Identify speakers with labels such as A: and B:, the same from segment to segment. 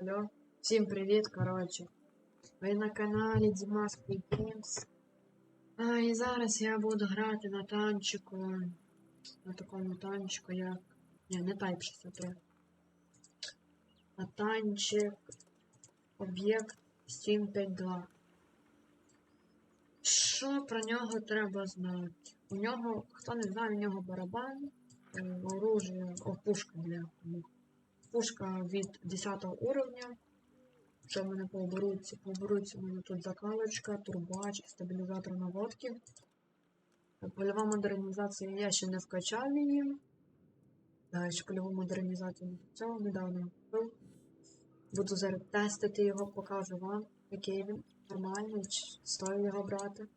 A: алло. Всім привіт, коротше. Ви на каналі Дімас Games. А, і зараз я буду грати на танчику. На такому танчику, як. Ні, не Type 63. На танчик. Об'єкт 752. Що про нього треба знати? У нього, хто не знає, у нього барабан, е, оружие, о, пушка, бля. ну, Пушка від 10 уровня. Що в мене по оборудці? У мене тут закалочка, турбач, стабілізатор наводки. Польова модернізація я ще не вкачав її. Ще польову модернізацію вкачав, недавно купив. Буду зараз тестити його, покажу вам, який він. Нормальний, чи стоїть його брати.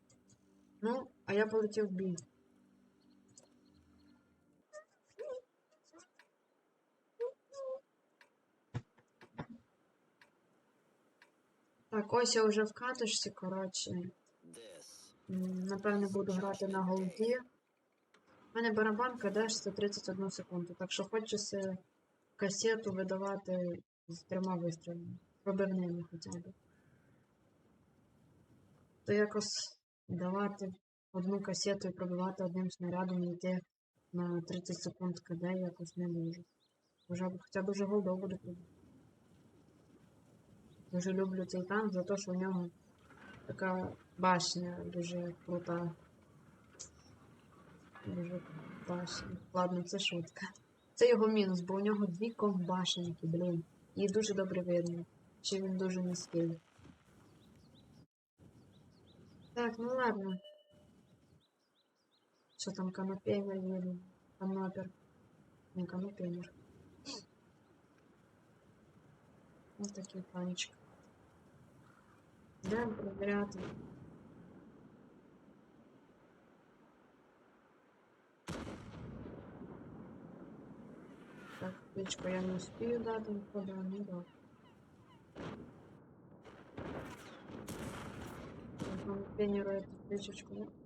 A: Ну, а я полетів в бій. Так, ось я вже в катушці, коротше. М, Напевне, буду грати на голді. У мене барабан кидає 131 секунду, так що хочеться касету видавати з трьома вистрілами. Пробивними хоча б. То якось давати одну касету і пробивати одним снарядом і йти на 30 секунд КД якось не можу. Хоча б вже голдо буду пробувати. Дуже люблю цей танк за те, що у нього така башня дуже крута. Дуже башня. Ладно, це шутка. Це його мінус, бо у нього дві комбашеньки, блін. І дуже добре видно. Чи він дуже низький. Так, ну ладно. Що там канопеймер їде? Канопер. Не канопеймер. Ось такий панчик. Йдемо перевіряти. Так, птичку я не успію дати, походу, не дав. Он пенирует птичечку, да?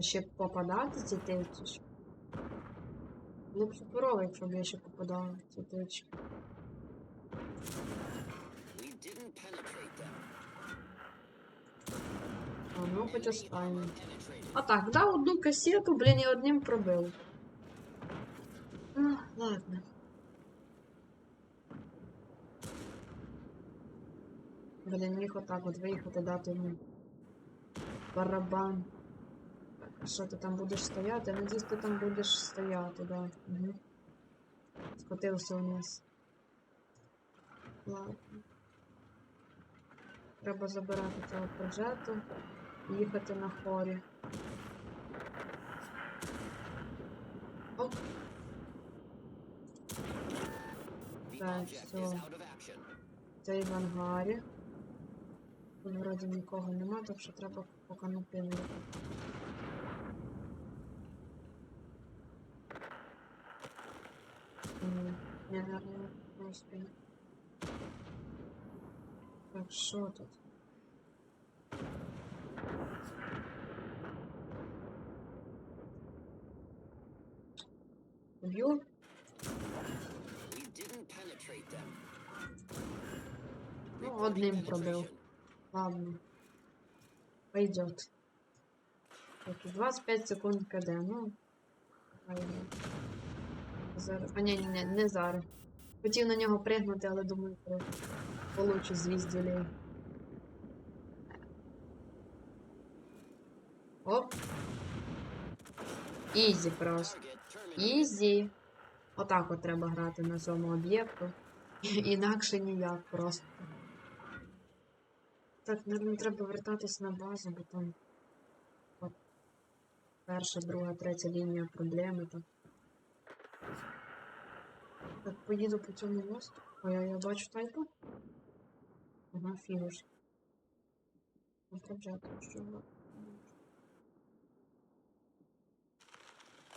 A: Ще попадати ці тички. Було б суперово, якщо б я ще попадала в ці
B: them.
A: А ну хоч.
B: Penetrated.
A: А так, дав одну касету, блін, і одним пробив. Ну, ладно. Блін, міг отак от виїхати, дати йому барабан. Що ти там будеш стояти? Надіюсь, ти там будеш стояти, да. Угу. Скотився вниз. Ладно. Треба забирати цього проджету і їхати на хорі. Оп. Так, все. Цей в ангарі. Тут вроді нікого нема, так що треба поки напинити. Ні, не, наверное, не успію. Так, що тут? Б'ю?
B: We didn't penetrate them.
A: Ну,
B: Reporting
A: одним пробив.
B: penetration.
A: Ладно. Пойдет. Так, і 25 секунд КД, ну. хай йде. Зараз. А ні, ні, ні, не зараз. Хотів на нього пригнути, але думаю, получу звіздюлей. Оп. Ізі просто. Ізі. Отак от треба грати на цьому об'єкту. Інакше ніяк просто. Так, мабуть, треба вертатись на базу, бо там от, перша, друга, третя лінія проблеми там. Так, поїду по цьому мосту. Ой, я, я бачу тайпу. Ага, фігуш. Поправджати, що воно.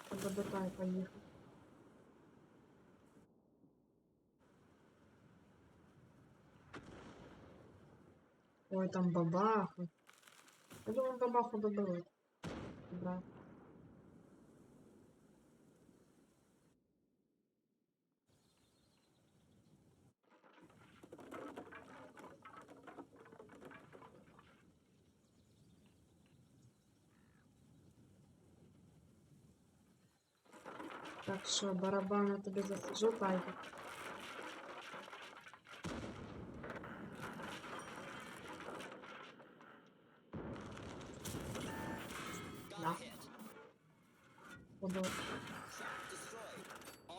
A: Треба до тайпа їхати. Ой, там бабаха. Я думаю, бабаху добили. Добре. Так що, барабан я тобі засажу,
B: пайка. Да.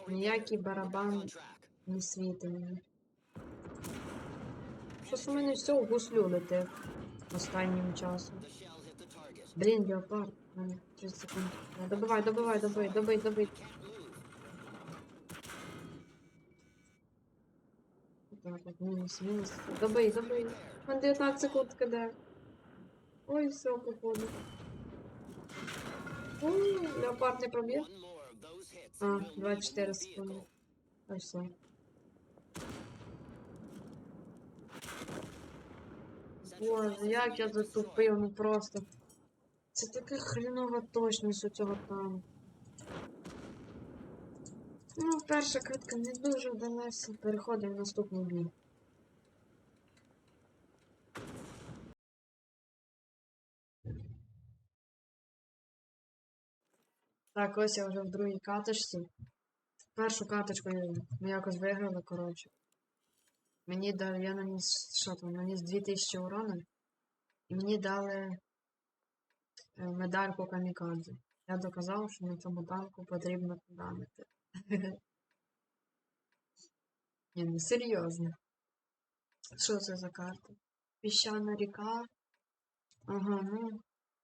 A: Ніякий барабан не світить мені. Щось у мене все в гуслю летить останнім часом. Блін, леопард, у мене 30 секунд. Добивай, добивай, добивай, добий, добий.
B: там
A: так, мінус, мінус. Добий, добий. Мене 19 секунд КД Ой, все, походу. Ой, леопард не
B: пробіг.
A: А, 24 секунди. А все. Боже,
B: ну
A: як я затупив, ну просто. Це така хрінова точність у цього танку. Ну, перша катка не дуже вдалася. Переходимо в наступний бій. Так, ось я вже в другій каточці. Першу каточку я- ми якось виграли, коротше. Мені дали, я наніс, що там, наніс 2000 урона. І мені дали е, медальку камікадзе. Я доказав, що на цьому танку потрібно дамити. Ні, ну серйозно. Що це за карта? Піщана ріка. Ага, ну.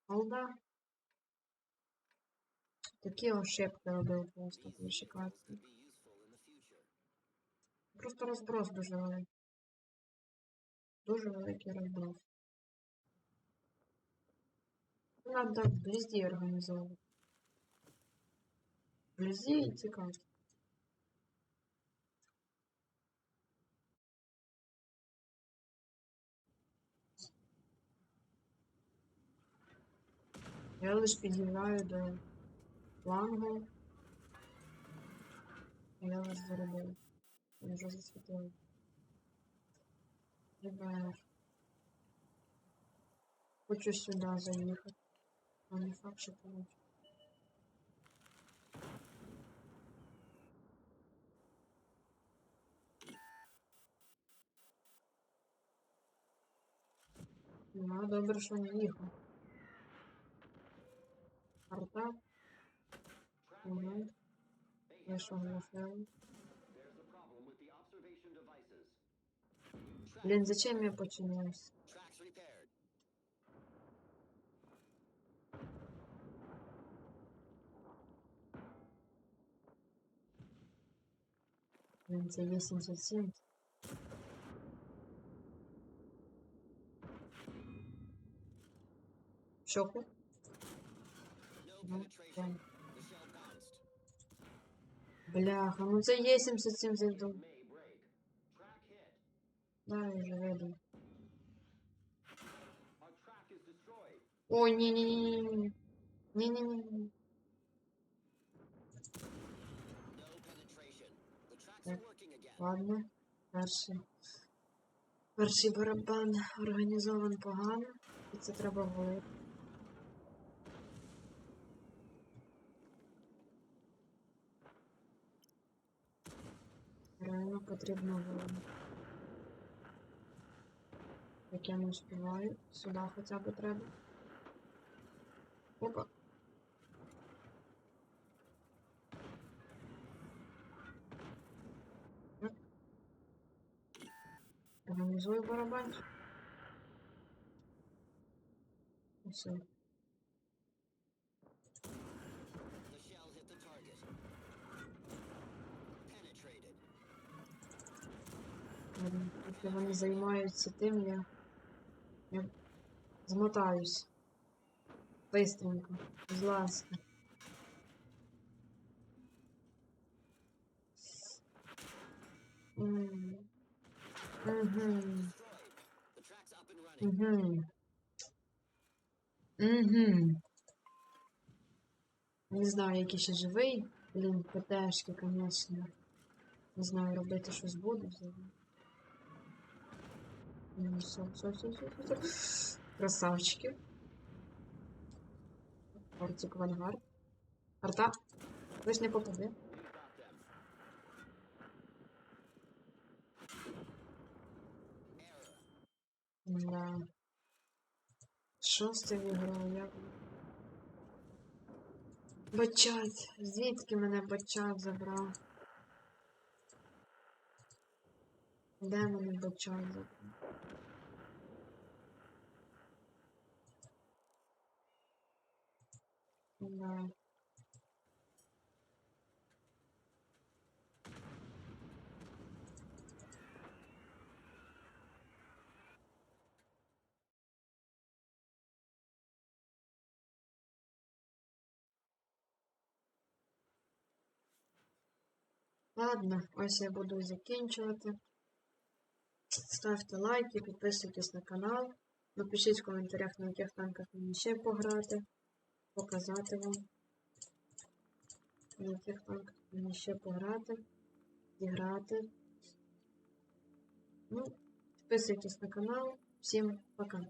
A: Алда. Такі ошибки робив просто в
B: the future.
A: Просто розброс дуже великий. Дуже великий розброс. Надо вблизі організовувати. Вблизі і цікаво. Я лише під'їжджаю до флангу. Я вас заробив. Я вже засвітив. Ребят. Хочу сюда заехать. Но не факт, что получится. Ну, добре, що не їхав. Арта. Угу. Я що, глушаю? Блін, зачем я починаюсь? Блін, це 87.
B: Bounced.
A: Бляха, ну це є 77 зайду. Да, я вже веду. Ой, ні ні ні ні ні ні ні ні Так. Ладно, перший. Перший барабан організований погано, і це треба влити. Реально потрібно влити. Як я не успіваю, сюди хоча б треба. Опа. Організую барабанчик. Все. Поки вони займаються тим, я, я змотаюсь. Бистренько. Будь ласка.
B: Running.
A: Мгм. Угу. Не знаю, який ще живий. Блін, ПТшки, звісно. Не знаю, робити щось буду взагалі. Ну, все, все, все, все, все, все. Красавчики. Артик Вангард. Арта. Ви ж не попади. Да. Цією грою? Як? Бачать. Звідки мене бачать забрав? Де мене бачать забрав? Ладно, ось я буду закінчувати. Ставте лайки, підписуйтесь на канал. Напишіть в коментарях, на яких танках мені ще пограти, показати вам. На яких танках мені ще пограти, зіграти. Ну, підписуйтесь на канал. Всім пока.